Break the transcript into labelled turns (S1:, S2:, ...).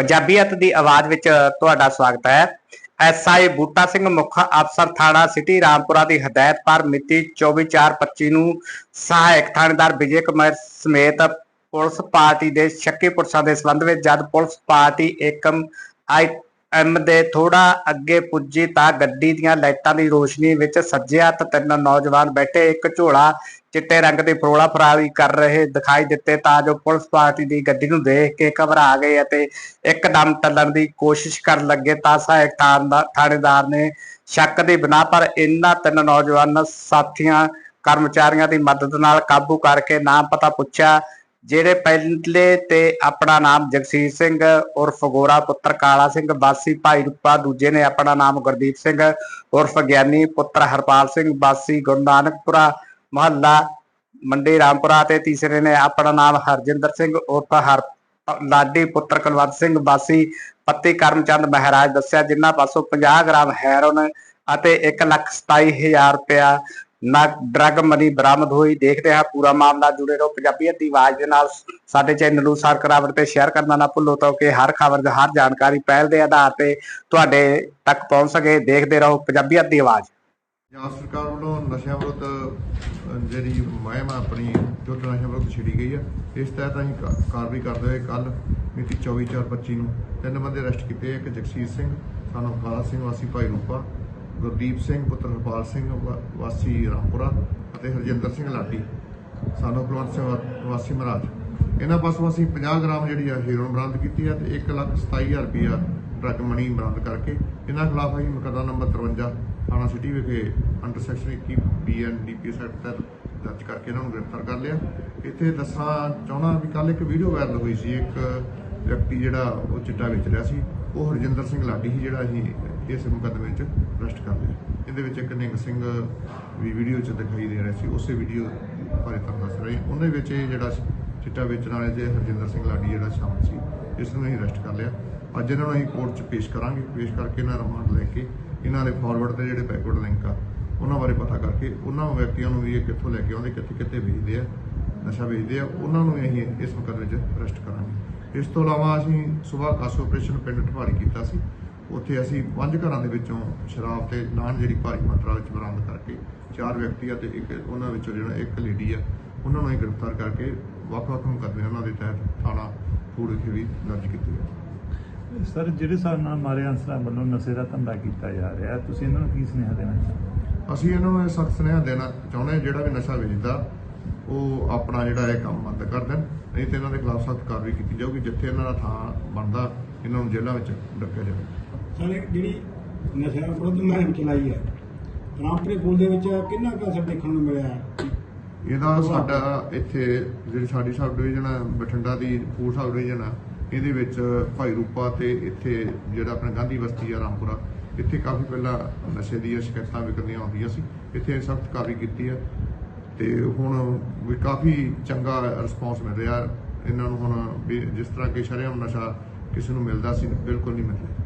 S1: ਪੰਜਾਬੀਅਤ ਦੀ ਆਵਾਜ਼ ਵਿੱਚ ਤੁਹਾਡਾ ਸਵਾਗਤ ਹੈ। ਐਸਆਈ ਬੂਟਾ ਸਿੰਘ ਮੁੱਖ ਅਫਸਰ ਥਾਣਾ ਸਿਟੀ ਰਾਮਪੁਰਾ ਦੀ ਹਦਾਇਤ ਪਰ ਮਿਤੀ 24/4/25 ਨੂੰ ਸਹਾਇਕ ਥਾਣੇਦਾਰ ਵਿਜੇ ਕੁਮਾਰ ਸਮੇਤ ਪੁਲਿਸ ਪਾਰਟੀ ਦੇ ਸ਼ੱਕੀ ਪੁਰਸ਼ਾਂ ਦੇ ਸੰਬੰਧ ਵਿੱਚ ਜਦ ਪੁਲਿਸ ਪਾਰਟੀ ਏਕਮ ਆਈ ਐਮ ਦੇ ਥੋੜਾ ਅੱਗੇ ਪੁੱਜੀ ਤਾਂ ਗੱਡੀ ਦੀਆਂ ਲਾਈਟਾਂ ਦੀ ਰੋਸ਼ਨੀ ਵਿੱਚ ਸੱਜੇ ਹੱਥ ਤਿੰਨ ਨੌਜਵਾਨ ਬੈਠੇ, ਇੱਕ ਝੋਲਾ, ਚਿੱਟੇ ਰੰਗ ਦੀ ਫਰੋਲਾ ਫਰਾਰੀ ਕਰ ਰਹੇ ਦਿਖਾਈ ਦਿੱਤੇ ਤਾਂ ਜੋ ਪੁਲਿਸ ਪਾਰਟੀ ਦੀ ਗੱਡੀ ਨੂੰ ਦੇਖ ਕੇ ਘਬਰਾ ਗਏ ਅਤੇ ਇੱਕਦਮ ਟੱਲਣ ਦੀ ਕੋਸ਼ਿਸ਼ ਕਰਨ ਲੱਗੇ ਤਾਂ ਸਹਾਇਕ ਥਾਣੇਦਾਰ ਨੇ ਸ਼ੱਕ ਦੀ ਬਿਨਾ ਪਰ ਇਹਨਾਂ ਤਿੰਨ ਨੌਜਵਾਨ ਸਾਥੀਆਂ, ਕਰਮਚਾਰੀਆਂ ਦੀ ਮਦਦ ਨਾਲ ਕਾਬੂ ਕਰਕੇ ਨਾਮ ਪਤਾ ਪੁੱਛਿਆ ਜਿਹੜੇ ਪਹਿਲੇ ਤੇ ਆਪਣਾ ਨਾਮ ਜਗਸੀਰ ਸਿੰਘ, ਉਰਫ ਗੋਰਾ ਪੁੱਤਰ ਕਾਲਾ ਸਿੰਘ, ਬਾਸੀ ਭਾਈ ਰੂਪਾ, ਦੂਜੇ ਨੇ ਆਪਣਾ ਨਾਮ ਗੁਰਦੀਪ ਸਿੰਘ, ਉਰਫ ਗਿਆਨੀ ਪੁੱਤਰ ਹਰਪਾਲ ਸਿੰਘ, ਬਾਸੀ ਗੁਰੂ ਨਾਨਕਪੁਰਾ ਮਹੱਲਾ ਮੰਡੀ ਰਾਮਪੁਰਾ ਤੇ ਤੀਸਰੇ ਨੇ ਆਪਣਾ ਨਾਮ ਹਰਜਿੰਦਰ ਸਿੰਘ, ਉਰਫ ਹਰ ਲਾਡੀ ਪੁੱਤਰ ਕੁਲਵੰਤ ਸਿੰਘ, ਬਾਸੀ ਪੱਤੀ ਕਰਮਚੰਦ ਮਹਾਰਾਜ ਦੱਸਿਆ ਜਿਨ੍ਹਾਂ ਪਾਸੋਂ 50 ਗ੍ਰਾਮ ਹੈਰੋਨ ਅਤੇ 127000 ਰੁਪਇਆ ਡਰਗ ਮਨੀ ਬਰਾਮਦ ਹੋਈ, ਦੇਖਦੇ ਹਾਂ ਪੂਰਾ ਮਾਮਲਾ ਜੁੜੇ ਰਹੋ। ਪੰਜਾਬੀਅਤ ਦੀ ਆਵਾਜ਼ ਦੇ ਨਾਲ ਸਾਡੇ ਚੈਨਲ ਨੂੰ ਸਬਸਕ੍ਰਾਈਬ ਤੇ ਸ਼ੇਅਰ ਕਰਨਾ ਨਾ ਭੁੱਲੋ, ਤਾਂ ਕਿ ਹਰ ਖਬਰ ਹਰ ਜਾਣਕਾਰੀ ਪਹਿਲ ਦੇ ਆਧਾਰ ਤੇ ਤੁਹਾਡੇ ਤੱਕ ਪਹੁੰਚ ਸਕੇ। ਦੇਖਦੇ ਰਹੋ ਪੰਜਾਬੀਅਤ ਦੀ ਆਵਾਜ਼।
S2: ਪੰਜਾਬ ਸਰਕਾਰ ਵੱਲੋਂ ਨਸ਼ਿਆਂ ਵਿਰੁੱਧ ਜਿਹੜੀ ਮੁਹਿੰਮ ਆਪਣੀ, ਜੁੱਟ ਨਸ਼ਿਆਂ ਵਿਰੁੱਧ ਛਿੜੀ ਗਈ ਆ, ਇਸ ਤਹਿਤ ਅਸੀਂ ਕਾਰਵਾਈ ਕਰਦੇ ਹੋਏ ਕੱਲ ਮਿਤੀ 24/4/25 ਨੂੰ ਤਿੰਨ ਬੰਦੇ ਅਰੈਸਟ ਕੀਤੇ ਇੱਕ ਜਗਸੀਰ ਸਿੰਘ, ਸਾਨੂੰ ਕਾਲਾ ਸਿੰਘ ਵਾਸੀ ਭਾਈ ਰੂਪਾ ਗੁਰਦੀਪ ਸਿੰਘ ਪੁੱਤਰ ਹਰਪਾਲ ਸਿੰਘ ਵਾ- ਵਾਸੀ ਰਾਮਪੁਰਾ ਅਤੇ ਹਰਜਿੰਦਰ ਸਿੰਘ ਲਾਡੀ ਸਾਨੂੰ ਕੁਲਵੰਤ ਸਿੰਘ ਵਾਸੀ ਮਹਾਰਾਜ। ਇਹਨਾਂ ਪਾਸੋਂ ਅਸੀਂ 50 ਗ੍ਰਾਮ ਜਿਹੜੀ ਆ ਹੀਰੋਇਨ ਬਰਾਮਦ ਕੀਤੀ ਆ ਤੇ 1,27,000 ਰੁਪਇਆ ਡਰੱਗ ਮਨੀ ਬਰਾਮਦ ਕਰਕੇ ਇਹਨਾਂ ਖਿਲਾਫ ਅਸੀਂ ਮੁਕੱਦਮਾ ਨੰਬਰ 53 ਥਾਣਾ ਸਿਟੀ ਵਿਖੇ under section 21 BN DPS act ਤਹਿਤ ਦਰਜ ਕਰਕੇ ਇਹਨਾਂ ਨੂੰ ਗ੍ਰਿਫਤਾਰ ਕਰ ਲਿਆ। ਇੱਥੇ ਦੱਸਣਾ ਚਾਹੁੰਦਾ ਵੀ ਕੱਲ ਇੱਕ ਵੀਡੀਓ ਵਾਇਰਲ ਹੋਈ ਸੀ ਇੱਕ ਵਿਅਕਤੀ ਜਿਹੜਾ ਉਹ ਚਿੱਟਾ ਵੇਚ ਰਿਹਾ ਸੀ ਉਹ ਹਰਜਿੰਦਰ ਸਿੰਘ ਲਾਡੀ ਸੀ ਜਿਹੜਾ ਅਸੀਂ ਇਸ ਮੁਕੱਦਮੇ 'ਚ ਅਰੈਸਟ ਕਰ ਲਿਆ। ਇਹਦੇ ਵਿੱਚ ਇੱਕ ਨਿੰਗ ਸਿੰਘ ਵੀ ਵੀਡੀਓ 'ਚ ਦਿਖਾਈ ਦੇ ਰਿਹਾ ਸੀ, ਉਸੇ ਵੀਡੀਓ ਬਾਰੇ ਤੁਹਾਨੂੰ ਦੱਸ ਰਹੇ ਹਾਂ। ਉਹਦੇ ਵਿੱਚ ਇਹ ਜਿਹੜਾ ਚਿੱਟਾ ਵੇਚਣ ਵਾਲੇ ਜੇ ਹਰਜਿੰਦਰ ਸਿੰਘ ਲਾਡੀ ਜਿਹੜਾ ਸ਼ਾਮਲ ਸੀ, ਇਸ ਨੂੰ ਅਸੀਂ ਅਰੈਸਟ ਕਰ ਲਿਆ। ਅੱਜ ਇਹਨਾਂ ਨੂੰ ਅਸੀਂ ਕੋਰਟ 'ਚ ਪੇਸ਼ ਕਰਾਂਗੇ। ਪੇਸ਼ ਕਰਕੇ ਇਹਨਾਂ ਰਿਮਾਂਡ ਲੈ ਕੇ ਇਹਨਾਂ ਦੇ ਫਾਰਵਰਡ ਤੇ ਜਿਹੜੇ ਬੈਕਵਰਡ ਲਿੰਕ ਆ, ਉਹਨਾਂ ਬਾਰੇ ਪਤਾ ਕਰਕੇ ਉਹਨਾਂ ਵਿਅਕਤੀਆਂ ਨੂੰ ਵੀ ਇਹ ਕਿੱਥੋਂ ਲੈ ਕੇ ਆਉਂਦੇ, ਕਿੱਥੇ ਕਿੱਥੇ ਵੇਚਦੇ ਆ, ਨਸ਼ਾ ਵੇਚਦੇ ਆ, ਉਹਨਾਂ ਨੂੰ ਵੀ ਅਸੀਂ ਇਸ ਮੁਕੱਦਮੇ 'ਚ ਅਰੈਸਟ ਕਰਾਂਗੇ। ਇਸ ਤੋਂ ਇਲਾਵਾ ਅਸੀਂ ਸਵੇਰ ਕਾਸੋ ਆਪਰੇਸ਼ਨ ਪਿੰਡ ਢਵਾੜੀ ਕੀਤਾ ਸੀ। ਉੱਥੇ ਅਸੀਂ ਪੰਜ ਘਰਾਂ ਦੇ ਵਿੱਚੋਂ ਸ਼ਰਾਬ ਤੇ ਨਾਨ ਜਿਹੜੀ ਭਾਰੀ ਮਾਤਰਾ ਵਿੱਚ ਬਰਾਮਦ ਕਰਕੇ ਚਾਰ ਵਿਅਕਤੀ ਆ ਤੇ ਇੱਕ ਉਹਨਾਂ ਵਿੱਚੋਂ ਜਿਹੜਾ ਇੱਕ ਲੇਡੀ ਆ ਉਹਨਾਂ ਨੂੰ ਅਸੀਂ ਗ੍ਰਿਫਤਾਰ ਕਰਕੇ ਵੱਖ-ਵੱਖ ਮੁਕੱਦਮੇ ਉਹਨਾਂ ਦੇ ਤਹਿਤ ਥਾਣਾ ਫੂਡ ਵਿਖੇ ਵੀ ਦਰਜ ਕੀਤੇ ਗਏ।
S3: ਸਰ ਜਿਹੜੇ ਹਿਸਾਬ ਨਾਲ ਮਾਰੇ ਅਨਸਰਾਂ ਵੱਲੋਂ ਨਸ਼ੇ ਦਾ ਧੰਦਾ ਕੀਤਾ ਜਾ ਰਿਹਾ ਤੁਸੀਂ ਇਹਨਾਂ ਨੂੰ ਕੀ ਸੁਨੇਹਾ ਦੇਣਾ ਚਾਹੁੰਦੇ?
S2: ਅਸੀਂ ਇਹਨਾਂ ਨੂੰ ਸਖਤ ਸੁਨੇਹਾ ਦੇਣਾ ਚਾਹੁੰਦੇ ਹਾਂ ਜਿਹੜਾ ਵੀ ਨਸ਼ਾ ਵੇਚਦਾ ਉਹ ਆਪਣਾ ਜਿਹੜਾ ਇਹ ਕੰਮ ਬੰਦ ਕਰ ਦੇਣ ਨਹੀਂ ਤੇ ਇਹਨਾਂ ਦੇ ਖਿਲਾਫ ਸਖਤ ਕਾਰਵਾਈ ਕੀਤੀ ਜਾਊਗੀ ਜਿੱਥੇ ਇਹਨਾਂ ਦਾ ਥਾਂ ਬਣਦਾ ਇਹਨਾਂ ਨੂੰ ਜੇਲ੍ਹਾਂ ਵਿੱਚ ਡੱਕਿਆ ਜਾਵੇ।
S4: ਸਰ ਜਿਹੜੀ ਨਸ਼ਾ ਵਿਰੁੱਧ ਮੁਹਿੰਮ ਚਲਾਈ ਹੈ। ਰਾਮਪੁਰੇ ਪੁਲ ਦੇ ਵਿੱਚ ਕਿੰਨਾ ਕੁ ਅਸਰ ਦੇਖਣ ਨੂੰ ਮਿਲਿਆ? ਹੈ?
S2: ਇਹਦਾ ਸਾਡਾ ਇੱਥੇ ਜਿਹੜੀ ਸਾਡੀ ਸਬ ਡਿਵੀਜ਼ਨ ਹੈ, ਬਠਿੰਡਾ ਦੀ ਫੂਡ ਸਬ ਡਿਵੀਜ਼ਨ ਆ ਇਹਦੇ ਵਿੱਚ ਭਾਈ ਰੂਪਾ ਤੇ ਇੱਥੇ ਜਿਹੜਾ ਆਪਣਾ ਗਾਂਧੀ ਬਸਤੀ ਆ ਰਾਮਪੁਰਾ, ਇੱਥੇ ਕਾਫੀ ਪਹਿਲਾਂ ਨਸ਼ੇ ਦੀਆਂ ਸ਼ਿਕਾਇਤਾਂ ਵਿਕਦੀਆਂ ਆਉਂਦੀਆਂ ਸੀ, ਇੱਥੇ ਸਖਤ ਕਾਰਵਾਈ ਕੀਤੀ ਹੈ। ਤੇ ਹੁਣ ਵੀ ਕਾਫੀ ਚੰਗਾ ਰਿਸਪੌਂਸ ਮਿਲ ਰਿਹਾ। ਇਹਨਾਂ ਨੂੰ ਹੁਣ ਵੀ ਜਿਸ ਤਰ੍ਹਾਂ ਕਿ ਸ਼ਰੇਆਮ ਨਸ਼ਾ ਕਿਸੇ ਨੂੰ ਮਿਲਦਾ ਸੀ, ਬਿਲਕੁਲ ਨਹੀਂ ਮਿਲ ਰਿਹਾ